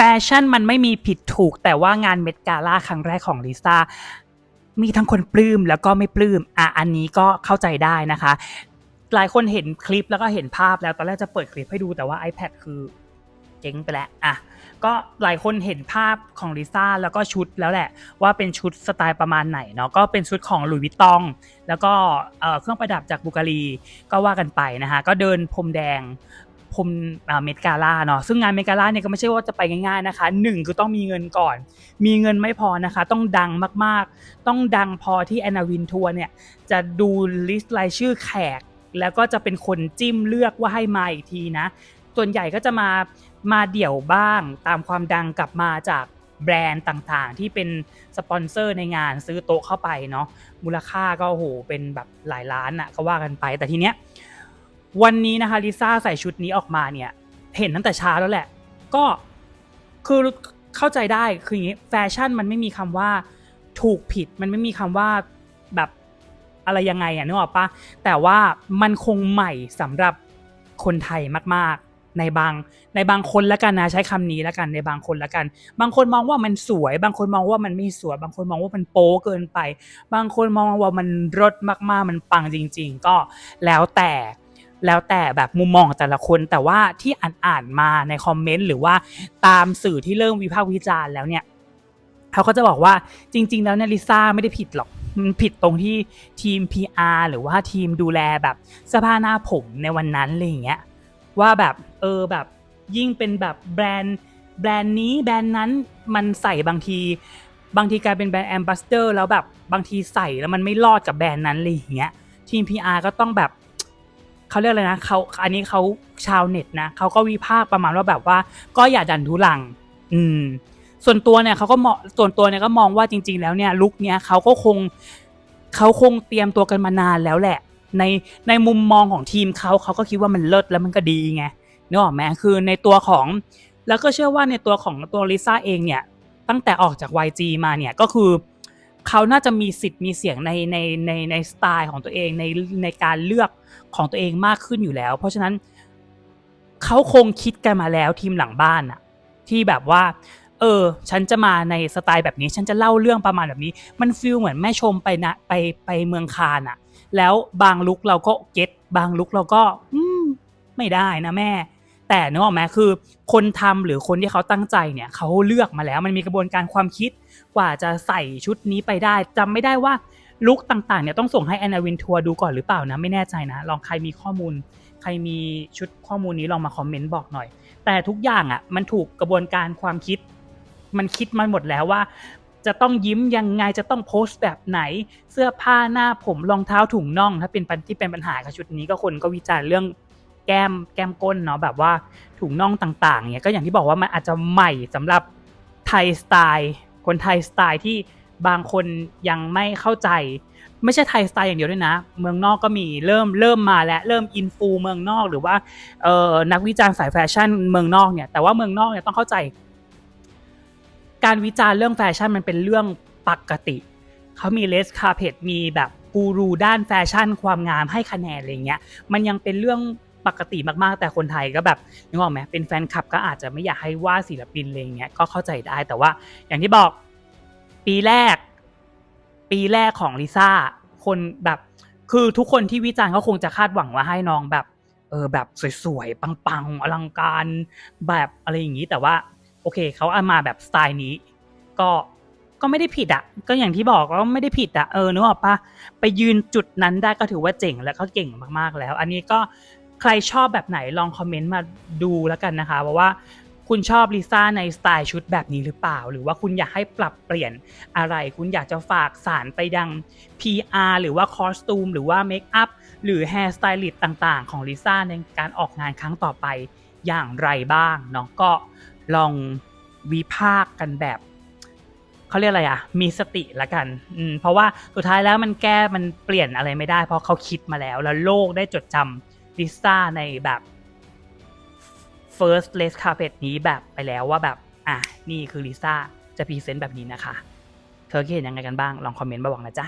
แฟชั่นมันไม่มีผิดถูก แต่ว่างานเมดกาล่าครั้งแรกของลิซ่ามีทั้งคนปลื้มแล้วก็ไม่ปลื้มอะอันนี้ก็เข้าใจได้นะคะ หลายคนเห็นคลิปแล้วก็เห็นภาพแล้วตอนแรกจะเปิดคลิปให้ดูแต่ว่า iPad คือเจ๊งไปแล้วอะก็หลายคนเห็นภาพของลิซ่าแล้วก็ชุดแล้วแหละ ว่าเป็นชุดสไตล์ประมาณไหนเนาะก็เป็นชุดของหลุยส์วิตตอง แล้วก็เอ่อเครื่องประดับจากบุการีก็ว่ากันไปนะคะก็เดินพรมแดง พรมเมดกาล่าเนาะซึ่งงานเมดกาล่าเนี่ยก็ไม่ใช่ว่าจะไปง่ายๆนะคะหนึ่งคือต้องมีเงินก่อน มีเงินไม่พอนะคะ ต้องดังมากๆ ต้องดังพอที่แอนนาวินทัวร์เนี่ยจะดูลิสต์รายชื่อแขก แล้วก็จะเป็นคนจิ้มเลือกว่าให้มาอีกทีนะ ส่วนใหญ่ก็จะมามาเดี่ยวบ้างตามความดังกลับมาจากแบรนด์ต่างๆ ที่เป็นสปอนเซอร์ในงานซื้อโต๊ะเข้าไปเนาะมูลค่าก็โอ้โหเป็นแบบหลายล้านอะก็ว่ากันไปแต่ทีเนี้ย วันนี้นะคะลิซ่าใส่ชุดนี้ออกมาเนี่ย เห็นตั้งแต่ช้าแล้วแหละ ก็คือเข้าใจได้คืออย่างนี้แฟชั่นมันไม่มีคำว่าถูกผิดมันไม่มีคำว่าแบบอะไรยังไงอะนึกออกปะแต่ว่ามันคงใหม่สำหรับคนไทยมาก ๆ ในบางในบางคนละกันนะใช้คำนี้ละกันในบางคนละกัน บางคนมองว่ามันสวย บางคนมองว่ามันไม่สวย บางคนมองว่ามันโป๊เกินไป บางคนมองว่ามันรสมากๆ มันปังจริง ๆ ก็แล้วแต่ แล้วแต่แบบมุมมองของแต่ละคน แต่ว่าที่อ่านอ่านมาในคอมเมนต์หรือว่าตามสื่อที่เริ่มวิพากษ์วิจารณ์แล้วเนี่ยเขาก็จะบอกว่าจริง ๆ แล้วเนี่ยลิซ่าไม่ได้ผิดหรอกมันผิดตรงที่ทีม PR หรือว่าทีมดูแลแบบสื้อผ้าหน้าผมในวันนั้นอะไรอย่างเงี้ยว่าแบบเออแบบยิ่งเป็นแบบแบรนด์แบรนด์นี้แบรนด์นั้นมันใส่บางที บางทีกลายเป็นแบรนด์แอมบาสเดอร์แล้วแบบบางทีใส่แล้วมันไม่รอดกับแบรนด์นั้นเลยอย่างเงี้ยทีม PR ก็ต้องแบบ เขาเรียกอะไรนะเขาอันนี้เขาชาวเน็ตนะเขาก็วิพากษ์ประมาณว่าแบบว่า ก็อย่าดันทุลัง อืม ส่วนตัวเนี่ยเขาก็มองส่วนตัวเนี่ยก็มองว่าจริง ๆ แล้วเนี่ยลุคเนี้ยเขาก็คงเขาคงเตรียมตัวกันมานานแล้วแหละ ในในมุมมองของทีมเขาเขาก็คิดว่ามันเลิศแล้วมันก็ดีไงนึกออกไหมคือในตัวของ แล้วก็เชื่อว่าในตัวของตัวลิซ่าเองเนี่ย ตั้งแต่ออกจาก YG มาเนี่ยก็คือ เขาน่าจะมีสิทธิ์มีเสียงในในในในสไตล์ของตัวเองในในการเลือกของตัวเองมากขึ้นอยู่แล้ว เพราะฉะนั้นเขาคงคิดกันมาแล้วทีมหลังบ้านอะที่แบบว่า เออ ฉันจะมาในสไตล์แบบนี้ ฉันจะเล่าเรื่องประมาณแบบนี้ มันฟีลเหมือนแม่ชมไปนะไปไปเมืองคานอะแล้วบางลุกเราก็เก็ตบางลุกเราก็ อืม ไม่ได้นะแม่ แต่นึกออกไหมคือคนทำหรือคนที่เขาตั้งใจเนี่ยเขาเลือกมาแล้วมันมีกระบวนการความคิดกว่าจะใส่ชุดนี้ไปได้จำไม่ได้ว่าลุคต่างๆเนี่ยต้องส่งให้แอนนาวินทัวร์ดูก่อนหรือเปล่านะไม่แน่ใจนะลองใครมีข้อมูล ใครมีชุดข้อมูลนี้ลองมาคอมเมนต์บอกหน่อย แต่ทุกอย่างอะมันถูกกระบวนการความคิด มันคิดมาหมดแล้วว่า จะต้องยิ้มยังไงจะต้องโพสต์แบบไหน เสื้อผ้าหน้าผมรองเท้าถุงน่อง ถ้าเป็นปัญที่เป็นปัญหากับชุดนี้ก็คนก็วิจารณ์เรื่อง แก้มแก้มก้นเนาะแบบว่าถุงน่องต่างๆเนี่ยก็อย่างที่บอกว่ามันอาจจะใหม่สำหรับไทยสไตล์คนไทยสไตล์ที่บางคนยังไม่เข้าใจ ไม่ใช่ไทยสไตล์อย่างเดียวด้วยนะ เมืองนอกก็มีเริ่มเริ่มมาแล้วเริ่มอินฟูเมืองนอกหรือว่าเออนักวิจารณ์สายแฟชั่นเมืองนอกเนี่ยแต่ว่าเมืองนอกเนี่ยต้องเข้าใจ การวิจารณ์เรื่องแฟชั่นมันเป็นเรื่องปกติเขามีเลสคาเพ t มีแบบกูรูด้านแฟชั่นความงามให้คะแนนอะไรเงี้ยมันยังเป็นเรื่อง ปกติมากๆ แต่คนไทยก็แบบนึกออกไหมเป็นแฟนคลับก็อาจจะไม่อยากให้ว่าศิลปินอะไรเงี้ยก็เข้าใจได้แต่ว่า อย่างที่บอกปีแรก ปีแรกของลิซ่าคนแบบคือทุกคนที่วิจารณ์ก็คงจะคาดหวังว่าให้น้องแบบ เออแบบสวยๆ ปังๆ อลังการแบบอะไรอย่างนี้ แต่ว่า โอเคเขาเอามาแบบสไตล์นี้ ก็ก็ไม่ได้ผิดอะ ก็อย่างที่บอกว่าไม่ได้ผิดอะเออนึกออกปะไปยืนจุดนั้นได้ก็ถือว่าเจ๋งและก็เก่งมากๆแล้ว อันนี้ก็ ใครชอบแบบไหนลองคอมเมนต์มาดูแล้วกันนะคะเพราะว่าคุณชอบลิซ่าในสไตล์ชุดแบบนี้หรือเปล่า หรือว่าคุณอยากให้ปรับเปลี่ยนอะไร คุณอยากจะฝากสารไปยัง PR หรือว่าคอสตูมหรือว่าเมคอัพหรือแฮร์สไตลิสต์ต่างๆ ของลิซ่าในการออกงานครั้งต่อไปอย่างไรบ้างเนาะก็ลองวิพากษ์กันแบบเขาเรียกอะไรอะมีสติละกันอืมเพราะว่าสุดท้ายแล้วมันแก้มันเปลี่ยนอะไรไม่ได้ เพราะเขาคิดมาแล้ว แล้วโลกได้จดจำ ลิซ่าในแบบ first red carpet นี้แบบไปแล้วว่าแบบ อะ นี่คือลิซ่าจะพรีเซนต์แบบนี้นะคะ เธอคิดเห็นยังไงกันบ้าง ลองคอมเมนต์มาบอกนะจ๊ะ